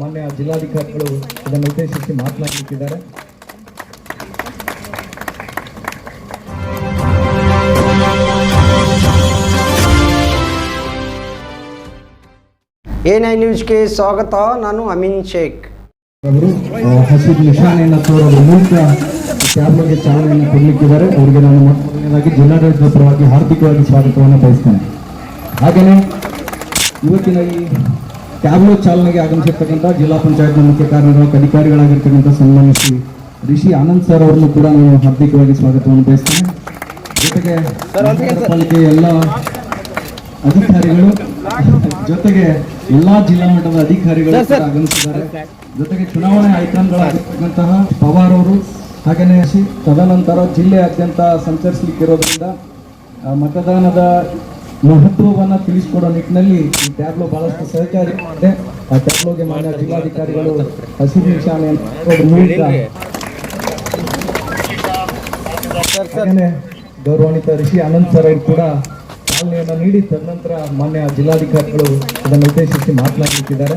ಮಾನ್ಯ ಜಿಲ್ಲಾಧಿಕಾರಿಗಳು ಇದನ್ನು ಉದ್ದೇಶಿಸಿ ಮಾತನಾಡಲಿಕ್ಕಿದ್ದಾರೆ. ಎ ನೈನ್ ನ್ಯೂಸ್ಗೆ ಸ್ವಾಗತ. ನಾನು ಅಮೀನ್ ಶೇಖ್. ಅವರು ಹಸಿರು ನಿಶಾನೆಯನ್ನು ತೋರೋದ್ರ ಮೂಲಕ ಕ್ಯಾಬ್ಗೆ ಚಾಲನೆಯನ್ನು ಕೊಡಲಿಕ್ಕಿದ್ದಾರೆ. ಅವರಿಗೆ ನಾನು ಮೊದಲನೇದಾಗಿ ಜಿಲ್ಲಾಡಳಿತದ ಪರವಾಗಿ ಹಾರ್ದಿಕವಾಗಿ ಸ್ವಾಗತವನ್ನು ಬಯಸ್ತೇನೆ. ಹಾಗೆಯೇ ಇವತ್ತಿನ ಈ ಟ್ಯಾಬ್ಲೋ ಚಾಲನೆಗೆ ಆಗಮಿಸಿರ್ತಕ್ಕಂಥ ಜಿಲ್ಲಾ ಪಂಚಾಯತ್ನ ಮುಖ್ಯ ಕಾರ್ಯನಿರ್ವಾಹಕ ಅಧಿಕಾರಿಗಳಾಗಿರ್ತಕ್ಕಂಥ ಸನ್ಮಾನ್ಯ ಶ್ರೀ ಋಷಿ ಆನಂದ್ ಸರ್ ಅವರನ್ನು ಕೂಡ ನಾನು ಹಾರ್ದಿಕವಾಗಿ ಸ್ವಾಗತವನ್ನು ಬಯಸ್ತೇನೆ. ಜೊತೆಗೆ ಪಾಲಿಕೆ ಎಲ್ಲ ಅಧಿಕಾರಿಗಳು ಜೊತೆಗೆ ಎಲ್ಲಾ ಜಿಲ್ಲಾ ಮಟ್ಟದ ಅಧಿಕಾರಿಗಳು ಆಗಮಿಸಿದ್ದಾರೆ. ಜೊತೆಗೆ ಚುನಾವಣೆ ಆಯ್ಕೆಗಳಾಗಿರ್ತಕ್ಕಂತಹ ಪವಾರ್ ಅವರು ಹಾಗೆಯೇ ತದನಂತರ ಜಿಲ್ಲೆಯಾದ್ಯಂತ ಸಂಚರಿಸಲಿಕ್ಕಿರೋದ್ರಿಂದ ಮತದಾನದ ಮಹತ್ವವನ್ನ ತಿಳಿಸಿಕೊಡೋ ನಿಟ್ಟಿನಲ್ಲಿ ಈ ಟ್ಯಾಬ್ಲೋ ಬಹಳಷ್ಟು ಸಹಕಾರಿ ಮಾಡಿದೆ. ಆ ಟ್ಯಾಬ್ಲೋಗೆ ಮಾನ್ಯ ಜಿಲ್ಲಾಧಿಕಾರಿಗಳು ಹಸಿರು ನಿಶಾನೆ ಗೌರವಾನ್ವಿತ ಋಷಿ ಆನಂದ್ ಸರ್ ಅವರು ಕೂಡ ಚಾಲನೆಯನ್ನು ನೀಡಿ, ತದನಂತರ ಮಾನ್ಯ ಜಿಲ್ಲಾಧಿಕಾರಿಗಳು ಅದನ್ನು ಉದ್ದೇಶಿಸಿ ಮಾತನಾಡಲಿಕ್ಕಿದ್ದಾರೆ.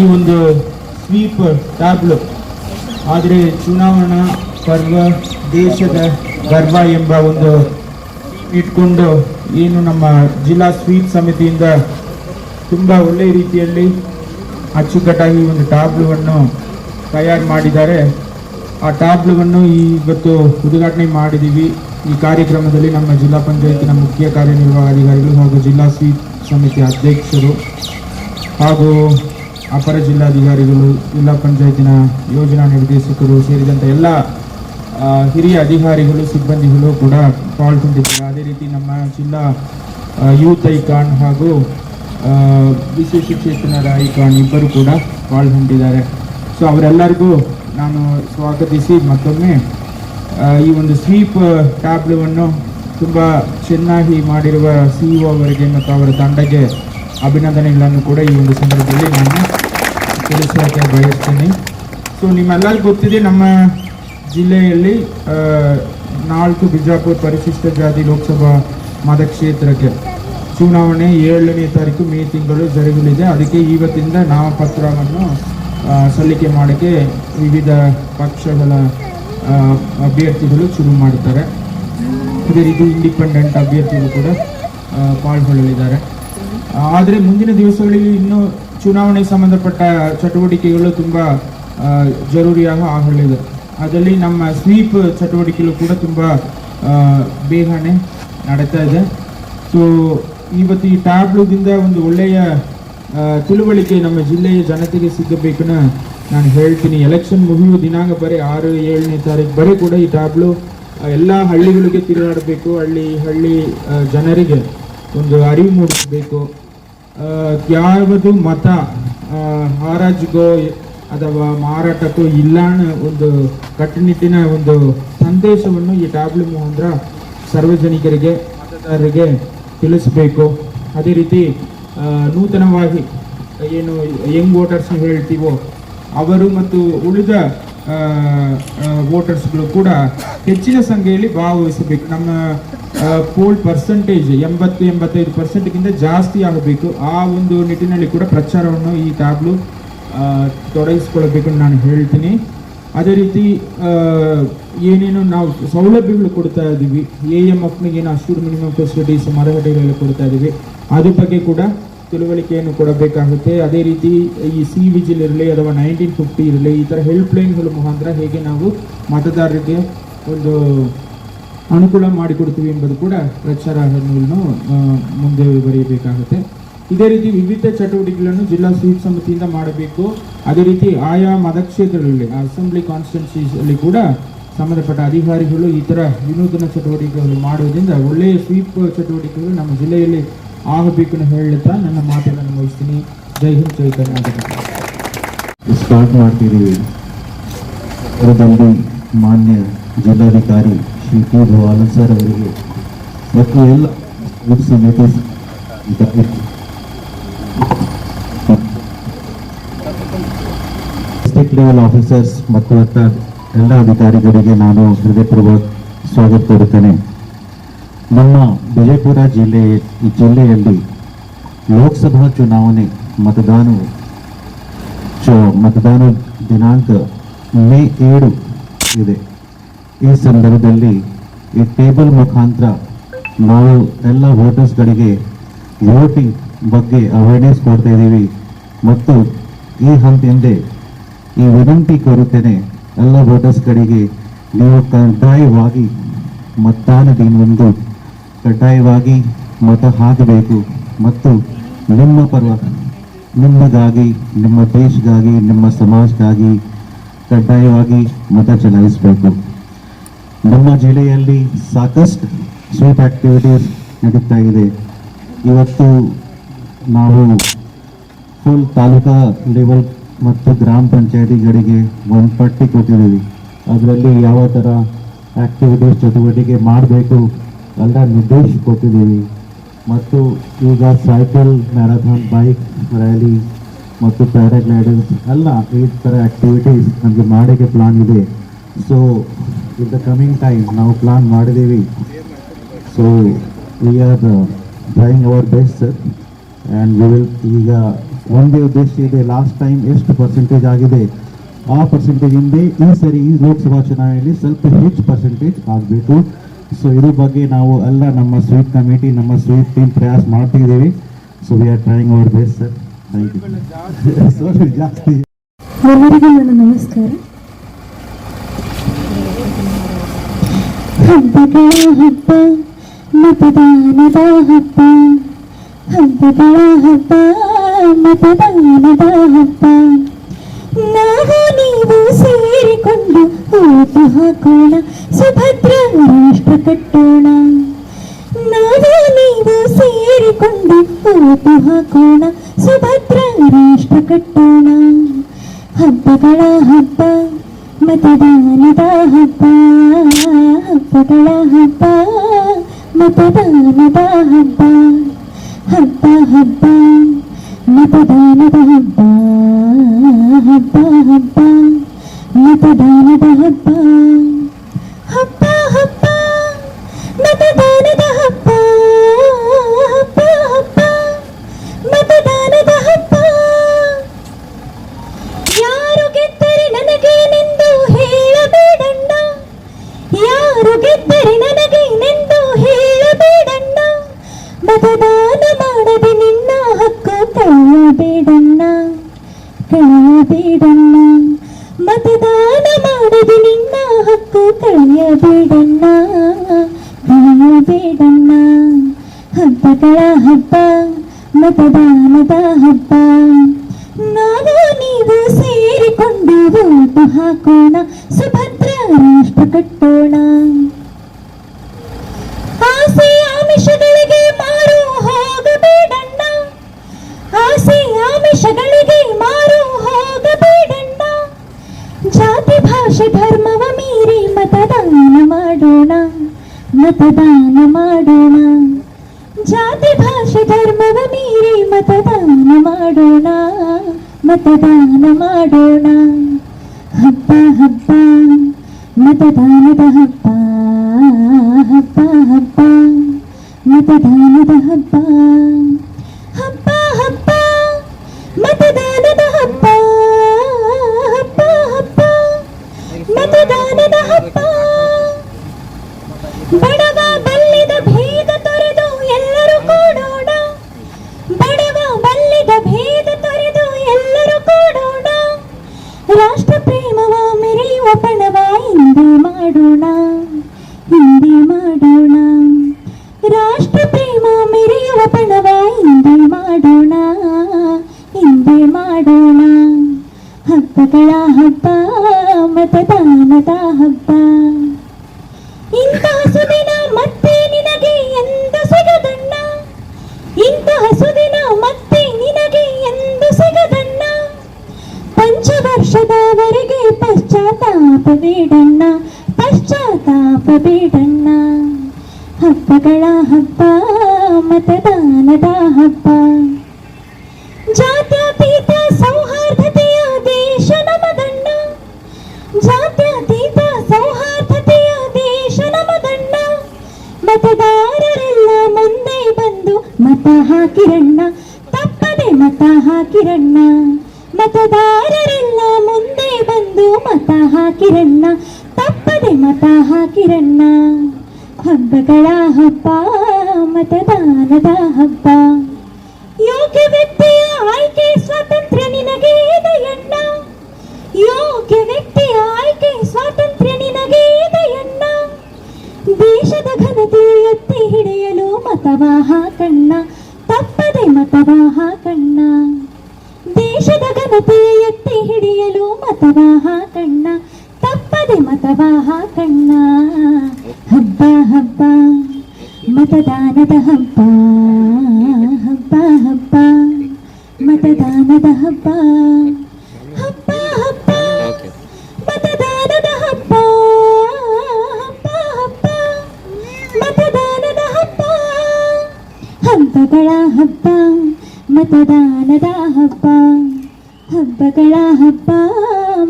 ಈ ಒಂದು ಸ್ವೀಪ್ ಟ್ಯಾಬ್ಲೋ, ಆದರೆ ಚುನಾವಣಾ ಪರ್ವ ದೇಶದ ಗರ್ವ ಎಂಬ ಒಂದು ಇಟ್ಕೊಂಡು ಏನು ನಮ್ಮ ಜಿಲ್ಲಾ ಸ್ವೀಪ್ ಸಮಿತಿಯಿಂದ ತುಂಬ ಒಳ್ಳೆಯ ರೀತಿಯಲ್ಲಿ ಅಚ್ಚುಕಟ್ಟಾಗಿ ಒಂದು ಟ್ಯಾಬ್ಲುವನ್ನು ತಯಾರು ಮಾಡಿದ್ದಾರೆ. ಆ ಟ್ಯಾಬ್ಲುವನ್ನು ಇವತ್ತು ಉದ್ಘಾಟನೆ ಮಾಡಿದ್ದೀವಿ. ಈ ಕಾರ್ಯಕ್ರಮದಲ್ಲಿ ನಮ್ಮ ಜಿಲ್ಲಾ ಪಂಚಾಯತಿನ ಮುಖ್ಯ ಕಾರ್ಯನಿರ್ವಾಹಕಾಧಿಕಾರಿಗಳು ಹಾಗೂ ಜಿಲ್ಲಾ ಸ್ವೀಪ್ ಸಮಿತಿ ಅಧ್ಯಕ್ಷರು ಹಾಗೂ ಅಪರ ಜಿಲ್ಲಾಧಿಕಾರಿಗಳು, ಜಿಲ್ಲಾ ಪಂಚಾಯತಿನ ಯೋಜನಾ ನಿರ್ದೇಶಕರು ಸೇರಿದಂತೆ ಎಲ್ಲ ಹಿರಿಯ ಅಧಿಕಾರಿಗಳು, ಸಿಬ್ಬಂದಿಗಳು ಕೂಡ ಪಾಲ್ಗೊಂಡಿದ್ದಾರೆ. ಅದೇ ರೀತಿ ನಮ್ಮ ಜಿಲ್ಲಾ ಯೂತ್ ಐಕಾನ್ ಹಾಗೂ ವಿಶೇಷ ಚೇತನರ ಐಕಾನ್ ಇಬ್ಬರು ಕೂಡ ಪಾಲ್ಗೊಂಡಿದ್ದಾರೆ. ಸೊ ಅವರೆಲ್ಲರಿಗೂ ನಾನು ಸ್ವಾಗತಿಸಿ ಮತ್ತೊಮ್ಮೆ ಈ ಒಂದು ಸ್ವೀಪ್ ಟ್ಯಾಬ್ಲವನ್ನು ತುಂಬ ಚೆನ್ನಾಗಿ ಮಾಡಿರುವ ಸಿ ಇ ಅವರಿಗೆ ಮತ್ತು ಅವರ ತಂಡಕ್ಕೆ ಅಭಿನಂದನೆಗಳನ್ನು ಕೂಡ ಈ ಒಂದು ಸಂದರ್ಭದಲ್ಲಿ ನಾನು ತಿಳಿಸೋಕೆ ಬಯಸ್ತೀನಿ. ಸೊ ನಿಮ್ಮೆಲ್ಲರಿಗೂ ಗೊತ್ತಿದೆ ನಮ್ಮ ಜಿಲ್ಲೆಯಲ್ಲಿ ನಾಲ್ಕು ಬಿಜಾಪುರ ಪರಿಶಿಷ್ಟ ಜಾತಿ ಲೋಕಸಭಾ ಮತಕ್ಷೇತ್ರಕ್ಕೆ ಚುನಾವಣೆ ಏಳನೇ ತಾರೀಕು ಮೇ ತಿಂಗಳು ಜರುಗಲಿದೆ. ಅದಕ್ಕೆ ಇವತ್ತಿಂದ ನಾಮಪತ್ರವನ್ನು ಸಲ್ಲಿಕೆ ಮಾಡೋಕ್ಕೆ ವಿವಿಧ ಪಕ್ಷಗಳ ಅಭ್ಯರ್ಥಿಗಳು ಶುರು ಮಾಡ್ತಾರೆ ಅದೇ ರೀತಿ ಇಂಡಿಪೆಂಡೆಂಟ್ ಅಭ್ಯರ್ಥಿಗಳು ಕೂಡ ಪಾಲ್ಗೊಳ್ಳಲಿದ್ದಾರೆ. ಆದರೆ ಮುಂದಿನ ದಿವಸಗಳಲ್ಲಿ ಇನ್ನೂ ಚುನಾವಣೆಗೆ ಸಂಬಂಧಪಟ್ಟ ಚಟುವಟಿಕೆಗಳು ತುಂಬ ಜರೂರಿಯಾಗಿ ಆಗಲಿದೆ. ಅದರಲ್ಲಿ ನಮ್ಮ ಸ್ವೀಪ್ ಚಟುವಟಿಕೆಗಳು ಕೂಡ ತುಂಬ ಬೇಗನೆ ನಡೀತಾ ಇದೆ. ಸೊ ಇವತ್ತು ಈ ಟ್ಯಾಬ್ಲೂದಿಂದ ಒಂದು ಒಳ್ಳೆಯ ತಿಳುವಳಿಕೆ ನಮ್ಮ ಜಿಲ್ಲೆಯ ಜನತೆಗೆ ಸಿಗಬೇಕನ್ನ ನಾನು ಹೇಳ್ತೀನಿ. ಎಲೆಕ್ಷನ್ ಮುಗಿಯುವ ದಿನಾಂಕ ಬರೀ ಆರು, ಏಳನೇ ತಾರೀಕು ಬರೀ ಕೂಡ ಈ ಟ್ಯಾಬ್ಲು ಎಲ್ಲ ಹಳ್ಳಿಗಳಿಗೆ ತಿರುಗಾಡಬೇಕು. ಹಳ್ಳಿ ಹಳ್ಳಿ ಜನರಿಗೆ ಒಂದು ಅರಿವು ಮೂಡಿಸಬೇಕು. ಯಾವುದು ಮತ ಹರಾಜಿಗೋ ಅಥವಾ ಮಾರಾಟಕ್ಕೂ ಇಲ್ಲ ಒಂದು ಕಟ್ಟುನಿಟ್ಟಿನ ಒಂದು ಸಂದೇಶವನ್ನು ಈ ಟ್ಯಾಬ್ಲು ಮುಖಾಂತರ ಸಾರ್ವಜನಿಕರಿಗೆ, ಮತದಾರರಿಗೆ ತಿಳಿಸಬೇಕು. ಅದೇ ರೀತಿ ನೂತನವಾಗಿ ಏನು ಯಂಗ್ ವೋಟರ್ಸ್ ಹೇಳ್ತೀವೋ, ಅವರು ಮತ್ತು ಉಳಿದ ವೋಟರ್ಸ್ಗಳು ಕೂಡ ಹೆಚ್ಚಿನ ಸಂಖ್ಯೆಯಲ್ಲಿ ಭಾಗವಹಿಸಬೇಕು. ನಮ್ಮ ಪೋಲ್ ಪರ್ಸೆಂಟೇಜ್ ಎಂಬತ್ತು, ಎಂಬತ್ತೈದು ಪರ್ಸೆಂಟ್ಗಿಂತ ಜಾಸ್ತಿ ಆಗಬೇಕು. ಆ ಒಂದು ನಿಟ್ಟಿನಲ್ಲಿ ಕೂಡ ಪ್ರಚಾರವನ್ನು ಈ ಟ್ಯಾಬ್ಲು ತೊಡಗಿಸ್ಕೊಳ್ಬೇಕು ನಾನು ಹೇಳ್ತೀನಿ. ಅದೇ ರೀತಿ ಏನೇನು ನಾವು ಸೌಲಭ್ಯಗಳು ಕೊಡ್ತಾ ಇದ್ದೀವಿ. ಎ ಎಂ ಎಫ್ನಿಗೆ ಏನು ಅಷ್ಟು ಮಿನಿಮಮ್ ಫೆಸಿಲಿಟೀಸ್ ಮರಗಡೆಗಳಲ್ಲಿ ಕೊಡ್ತಾ ಇದ್ದೀವಿ. ಅದ್ರ ಬಗ್ಗೆ ಕೂಡ ತಿಳುವಳಿಕೆಯನ್ನು ಕೊಡಬೇಕಾಗುತ್ತೆ. ಅದೇ ರೀತಿ ಈ ಸಿ ವಿಜಿಲ್ ಇರಲಿ ಅಥವಾ ನೈನ್ಟೀನ್ ಫಿಫ್ಟಿ ಇರಲಿ, ಈ ಥರ ಹೆಲ್ಪ್ ಲೈನ್ಗಳ ಮುಖಾಂತರ ಹೇಗೆ ನಾವು ಮತದಾರರಿಗೆ ಒಂದು ಅನುಕೂಲ ಮಾಡಿಕೊಡ್ತೀವಿ ಎಂಬುದು ಕೂಡ ಪ್ರಚಾರವನ್ನು ಮುಂದೆ ಬರೆಯಬೇಕಾಗುತ್ತೆ. ಇದೇ ರೀತಿ ವಿವಿಧ ಚಟುವಟಿಕೆಗಳನ್ನು ಜಿಲ್ಲಾ ಸ್ವೀಪ್ ಸಮಿತಿಯಿಂದ ಮಾಡಬೇಕು. ಅದೇ ರೀತಿ ಆಯಾ ಮತಕ್ಷೇತ್ರಗಳಲ್ಲಿ, ಅಸೆಂಬ್ಲಿ ಕಾನ್ಸ್ಟಿಟ್ಯೂನ್ಸಿಯಲ್ಲಿ ಕೂಡ ಸಂಬಂಧಪಟ್ಟ ಅಧಿಕಾರಿಗಳು ಈ ಥರ ವಿನೂತನ ಚಟುವಟಿಕೆಗಳು ಮಾಡುವುದರಿಂದ ಒಳ್ಳೆಯ ಸ್ವೀಪ್ ಚಟುವಟಿಕೆಗಳು ನಮ್ಮ ಜಿಲ್ಲೆಯಲ್ಲಿ ಆಗಬೇಕು ಹೇಳುತ್ತಾ ನನ್ನ ಮಾತುಗಳನ್ನು ಮುಗಿಸ್ತೀನಿ. ಜೈ ಹಿಂದ್ ಕರ್ನಾಟಕ. ಸ್ಟಾರ್ಟ್ ಮಾಡ್ತಿದ್ದೀವಿ. ಮಾನ್ಯ ಜಿಲ್ಲಾಧಿಕಾರಿ ಶ್ರೀ ಕೆ ಭವಾನಂದ್ ಸರ್ ಅವರಿಗೆ ಮತ್ತು ಎಲ್ಲ ಸಮಿತಿ ಡಿಸ್ಟ್ರಿಕ್ಟ್ ಲೆವೆಲ್ ಆಫೀಸರ್ಸ್ ಮತ್ತು ಅತ್ತ ಎಲ್ಲ ಅಧಿಕಾರಿಗಳಿಗೆ ನಾನು ಹೃದಯಪೂರ್ವಕ ಸ್ವಾಗತ ಕೋರುತ್ತೇನೆ. ನಮ್ಮ ವಿಜಯಪುರ ಜಿಲ್ಲೆ ಜಿಲ್ಲೆಯಲ್ಲಿ ಲೋಕಸಭಾ ಚುನಾವಣೆ ಮತದಾನ ಮತದಾನ ದಿನಾಂಕ ಮೇ ಏಳು ಇದೆ. ಈ ಸಂದರ್ಭದಲ್ಲಿ ಈ ಟೇಬಲ್ ಮುಖಾಂತರ ನಾವು ಎಲ್ಲ ವೋಟರ್ಸ್ಗಳಿಗೆ ವೋಟಿಂಗ್ ಬಗ್ಗೆ ಅವೇರ್ನೆಸ್ ಕೊಡ್ತಾ ಇದ್ದೀವಿ. ಮತ್ತು ಈ ಹಂತಿಂದೆ ಈ ವಿನಂತಿ ಕೋರುತ್ತೇನೆ ಎಲ್ಲ ವೋಟರ್ಸ್ಗಳಿಗೆ ನೀವು ಕಡ್ಡಾಯವಾಗಿ ಮತದಾನ ದಿನವೊಂದು ಕಡ್ಡಾಯವಾಗಿ ಮತ ಹಾಕಬೇಕು ಮತ್ತು ನಿಮ್ಮ ಪರ್ವ ನಿಮ್ಮಗಾಗಿ ನಿಮ್ಮ ದೇಶಗಾಗಿ ನಿಮ್ಮ ಸಮಾಜಕ್ಕಾಗಿ ಕಡ್ಡಾಯವಾಗಿ ಮತ ಚಲಾಯಿಸಬೇಕು. ನಮ್ಮ ಜಿಲ್ಲೆಯಲ್ಲಿ ಸಾಕಷ್ಟು ಸ್ವೀಟ್ ಆಕ್ಟಿವಿಟೀಸ್ ನಡೀತಾ ಇದೆ. ಇವತ್ತು ನಾವು ಫುಲ್ ತಾಲೂಕಾ ಲೆವೆಲ್ ಮತ್ತು ಗ್ರಾಮ ಪಂಚಾಯತಿಗಳಿಗೆ ಒಂದು ಪಟ್ಟಿ ಕೊಟ್ಟಿದ್ದೀವಿ. ಅದರಲ್ಲಿ ಯಾವ ಥರ ಆ್ಯಕ್ಟಿವಿಟೀಸ್ ಚಟುವಟಿಕೆ ಮಾಡಬೇಕು ಎಲ್ಲ ನಿರ್ದೇಶ ಕೊಟ್ಟಿದ್ದೀವಿ. ಮತ್ತು ಈಗ ಸೈಕಲ್ ಮ್ಯಾರಥಾನ್ ಬೈಕ್ ರ್ಯಾಲಿ ಮತ್ತು ಪ್ಯಾರಾಗ್ಲೈಡರ್ಸ್ ಎಲ್ಲ ಈ ಥರ ಆ್ಯಕ್ಟಿವಿಟೀಸ್ ನಮಗೆ ಮಾಡೋಕ್ಕೆ ಪ್ಲಾನ್ ಇದೆ. So in the coming time ನಾವು ಪ್ಲಾನ್ ಮಾಡಿದ್ದೀವಿ. So we are trying our best sir and we will ಈಗ ಒಂದೇ ಉದ್ದೇಶ ಇದೆ ಲಾಸ್ಟ್ ಟೈಮ್ ಎಷ್ಟು ಪರ್ಸೆಂಟೇಜ್ ಆಗಿದೆ? ಆ ಪರ್ಸೆಂಟೇಜ್ ಹಿಂದೆ ಈ ಸರಿ ಈ ಲೋಕಸಭಾ ಚುನಾವಣೆಯಲ್ಲಿ ಸ್ವಲ್ಪ ಹೆಚ್ಚು ಪರ್ಸೆಂಟೇಜ್ ಆಗಬೇಕು. ಸೊ ಇದ್ರ ಬಗ್ಗೆ ನಾವು ಎಲ್ಲ ನಮ್ಮ ಸ್ವೀಪ್ ಕಮಿಟಿ ನಮ್ಮ ಸ್ವೀಪ್ ಟೀಮ್ ಪ್ರಯಾಸ ಮಾಡ್ತಿದ್ದೀವಿ. So we are trying our best sir thank you sorry ಜಾಸ್ತಿ. ನಮಸ್ಕಾರ. ಹಬ್ಬದ ಹಬ್ಬ, ಮತದಾನದ ಹಬ್ಬ. ಹಬ್ಬಗಳ ಹಬ್ಬ ಮತದಾನದ ಹಬ್ಬ ನಾವು ನೀವು ಸೇರಿಕೊಂಡು ಓಟ ಹಾಕೋಣ ಸುಭದ್ರ ರಾಷ್ಟ್ರ ಕಟ್ಟೋಣ ನಾವು ನೀವು ಸೇರಿಕೊಂಡು ಓಟ ಹಾಕೋಣ ಸುಭದ್ರ ರಾಷ್ಟ್ರ ಕಟ್ಟೋಣ ಹಬ್ಬಗಳ ಹಬ್ಬ ಮತದಾನದ ಹಬ್ಬ ಹಬ್ಬಗಳ ಹಬ್ಬ ಮತದಾನದ ಹಬ್ಬ ಹಬ್ಬ ಮತದಾನ ಮಾಡದೆ ನಿನ್ನ ಹಕ್ಕು ಕಳೆಯಬೇಡಣ್ಣ ಕಳೆಯಬೇಡಣ್ಣ ಮತದಾನ ಮಾಡದೆ ನಿನ್ನ ಹಕ್ಕು ಕಳೆಯಬೇಡಣ್ಣ ಕಳೆಯಬೇಡಣ್ಣ ಹಬ್ಬಗಳ ಹಬ್ಬ ಮತದಾನದ ಹಬ್ಬ ನಾವು ನೀವು ಸೇರಿಕೊಂಡು ಓಟ ಹಾಕೋಣ, ಸುಭದ್ರ ರಾಷ್ಟ್ರ ಕಟ್ಟೋಣ. ಮತದಾನ ಮಾಡೋಣ. ಜಾತಿ ಭಾಷೆ ಧರ್ಮವ ಮೀರಿ ಮತದಾನ ಮಾಡೋಣ. ಮತದಾನ ಮಾಡೋಣ. ಹಬ್ಬ ಹಬ್ಬ. ಮತದಾನದ ಹಬ್ಬ. ಸುದಿನ ಮತ್ತೆ ನಿನಗೆ ಎಂದು ಸಿಗದಣ್ಣ? ಇಂತಹ ಸುದಿನ ಮತ್ತೆ ನಿನಗೆ ಎಂದು ಸಿಗದಣ್ಣ? ಪಂಚವರ್ಷದವರೆಗೆ ಪಶ್ಚಾತ್ತಾಪ ಬೇಡಣ್ಣ ಪಶ್ಚಾತ್ತಾಪ ಬೇಡಣ್ಣ. ಹಬ್ಬಗಳ ಹಬ್ಬ, ಮತದಾನದ ಹಬ್ಬ. ಜಾತ್ಯತೀತ ಸೌಹಾರ್ದತೆಯ ದೇಶ ನಮದಣ್ಣ. ಜಾತ್ಯತೀತ ಮತ ಹಾಕಿರಣ್ಣ, ತಪ್ಪದೆ ಮತ ಹಾಕಿರಣ್ಣ. ಮತದಾರರೆಲ್ಲ ಮುಂದೆ ಬಂದು ಮತ ಹಾಕಿರಣ್ಣ, ತಪ್ಪದೆ ಮತ ಹಾಕಿರಣ್ಣ. ಹಬ್ಬಗಳ ಹಬ್ಬ, ಮತದಾನದ ಹಬ್ಬ. ಯೋಗ್ಯ ವ್ಯಕ್ತಿಯ ಆಯ್ಕೆ ಸ್ವಾತಂತ್ರ್ಯ ನಿನಗೆ ಇದೆಯಣ್ಣ ಯೋಗ್ಯ ವ್ಯಕ್ತಿಯ ಆಯ್ಕೆ ಸ್ವಾತಂತ್ರ್ಯ ನಿನಗೆ ಇದೆಯಣ್ಣ ದೇಶದ ಘನತೆ ಎತ್ತಿ ಹಿಡಿಯಲು ಮತವಾಹ ಕಣ್ಣ. ತಪ್ಪದೆ ಮತವಾಹ ಕಣ್ಣ ದೇಶದ ಘನತೆ ಎತ್ತಿ ಹಿಡಿಯಲು ಮತವಾಹ ಕಣ್ಣ ತಪ್ಪದೆ ಮತವಾಹ ಕಣ್ಣ ಹಬ್ಬ ಹಬ್ಬ. ಮತದಾನದ ಹಬ್ಬ ಹಬ್ಬ ಹಬ್ಬ. ಮತದಾನದ ಹಬ್ಬ. ಮತದಾನದ ಹಬ್ಬ. ಹಬ್ಬಗಳ ಹಬ್ಬ,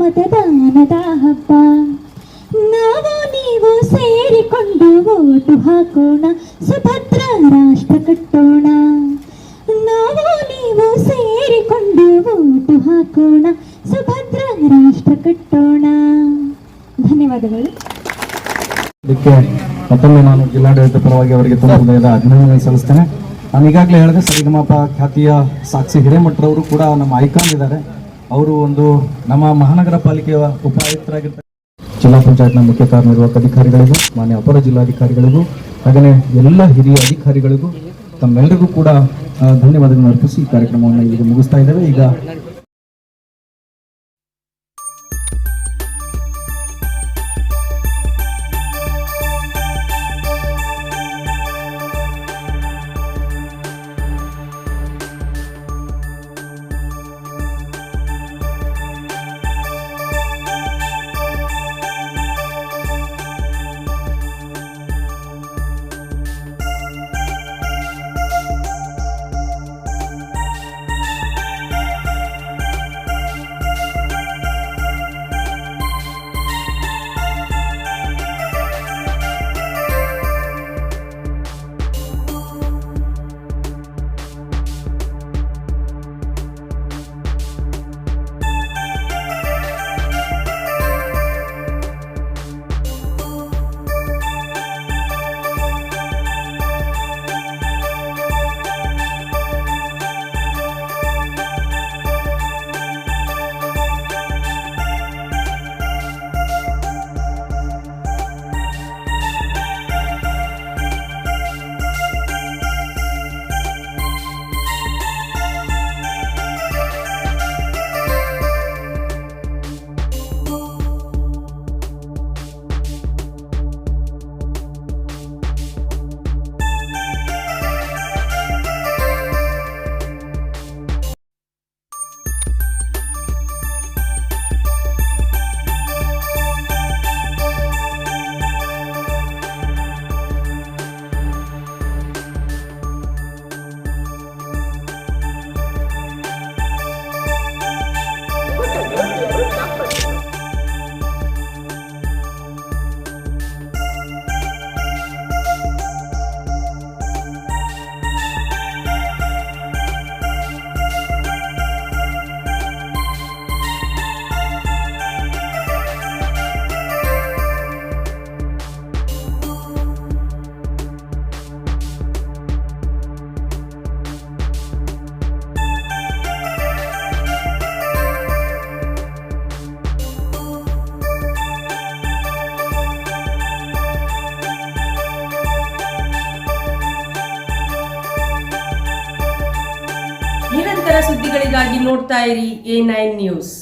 ಮತದಾನದ ಹಬ್ಬ. ನಾವು ನೀವು ಸೇರಿಕೊಂಡು ಓಟು ಹಾಕೋಣ, ಸುಭದ್ರ ರಾಷ್ಟ್ರ ಕಟ್ಟೋಣ. ನಾವು ನೀವು ಸೇರಿಕೊಂಡು ಓಟು ಹಾಕೋಣ, ಸುಭದ್ರ ರಾಷ್ಟ್ರ ಕಟ್ಟೋಣ. ಧನ್ಯವಾದಗಳು. ಇದಕ್ಕೆ ಮತ್ತೊಮ್ಮೆ ನಾನು ಜಿಲ್ಲಾಡಳಿತ ಪರವಾಗಿ ಅವರಿಗೆ ತುಂಬ ಹೃದಯದ ಅಭಿನಂದನೆ ಸಲ್ಲಿಸ್ತೇನೆ. ನಾನು ಈಗಾಗಲೇ ಹೇಳಿದೆ ಸರಿಗಮಪ ಖ್ಯಾತಿಯ ಸಾಕ್ಷಿ ಹಿರೇಮಠರವರು ಕೂಡ ನಮ್ಮ ಐಕಾನ್ ಇದ್ದಾರೆ. ಅವರು ಒಂದು ನಮ್ಮ ಮಹಾನಗರ ಪಾಲಿಕೆಯ ಉಪಾಯುಕ್ತರಾಗಿರ್ತಾರೆ. ಜಿಲ್ಲಾ ಪಂಚಾಯತ್ನ ಮುಖ್ಯ ಕಾರ್ಯನಿರ್ವಾಹಕ ಅಧಿಕಾರಿಗಳಿಗೂ, ಮಾನ್ಯ ಅಪರ ಜಿಲ್ಲಾಧಿಕಾರಿಗಳಿಗೂ, ಹಾಗೆಯೇ ಎಲ್ಲ ಹಿರಿಯ ಅಧಿಕಾರಿಗಳಿಗೂ ತಮ್ಮೆಲ್ಲರಿಗೂ ಕೂಡ ಧನ್ಯವಾದಗಳನ್ನು ಅರ್ಪಿಸಿ ಈ ಕಾರ್ಯಕ್ರಮವನ್ನು ಇಲ್ಲಿಗೆ ಮುಗಿಸ್ತಾ ಇದ್ದೇವೆ. ಈಗ ನಿರಂತರ ಸುದ್ದಿಗಳಿಗಾಗಿ ನೋಡ್ತಾ ಇರಿ ಎ ನೈನ್ ನ್ಯೂಸ್